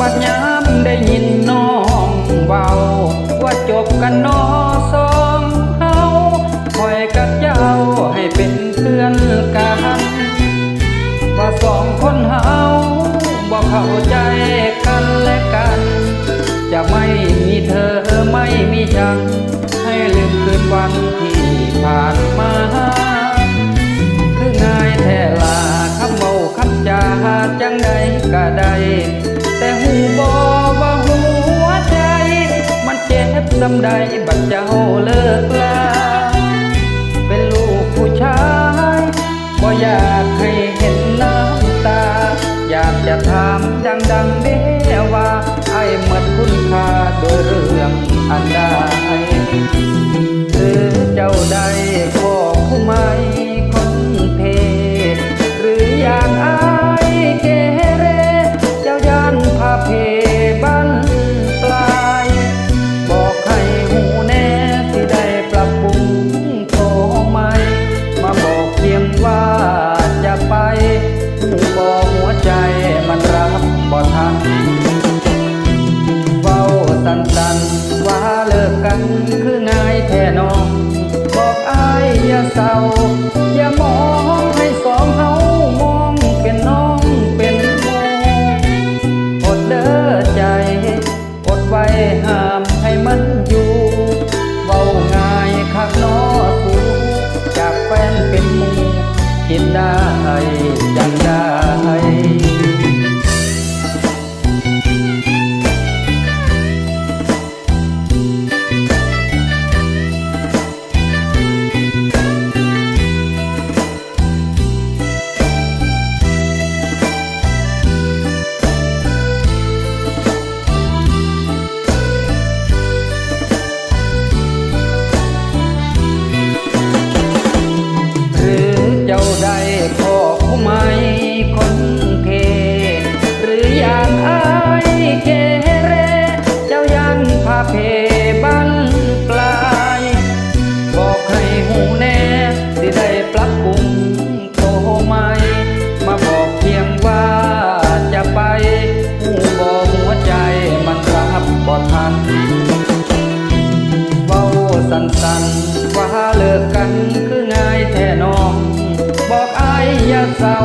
บัดยามได้ยินน้องเบาว่าจบกันนอสองเฮาคอยกับเจ้าให้เป็นเพื่อนกันว่าสองคนเฮาบอเข้าใจกันและกัน จะไม่มีเธอไม่มีฉันให้ลืมคืนวัน สำใดบัดเจ้าเลิกลา เป็นลูกผู้ชายบ่อยากให้เห็นน้ำตา อยากจะถามดังๆเด้ เว้าสันสันๆว่าเลิกกันคือง่ายแท้น้อง บอกอายอย่าเศร้า ให้หูแน่สิได้ปรับปรุงโตใหม่มาบอกเพียงว่าจะไปหูบอกหัวใจมันรับบ่ทันเว้าสันสันๆว่าเลิกกันคือง่ายแท้น้อง บอกอายอย่าเศร้า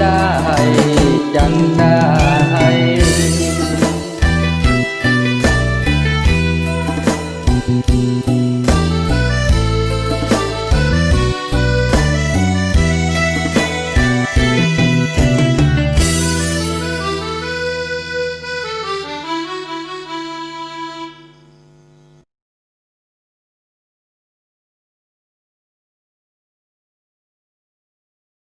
ได้จังได้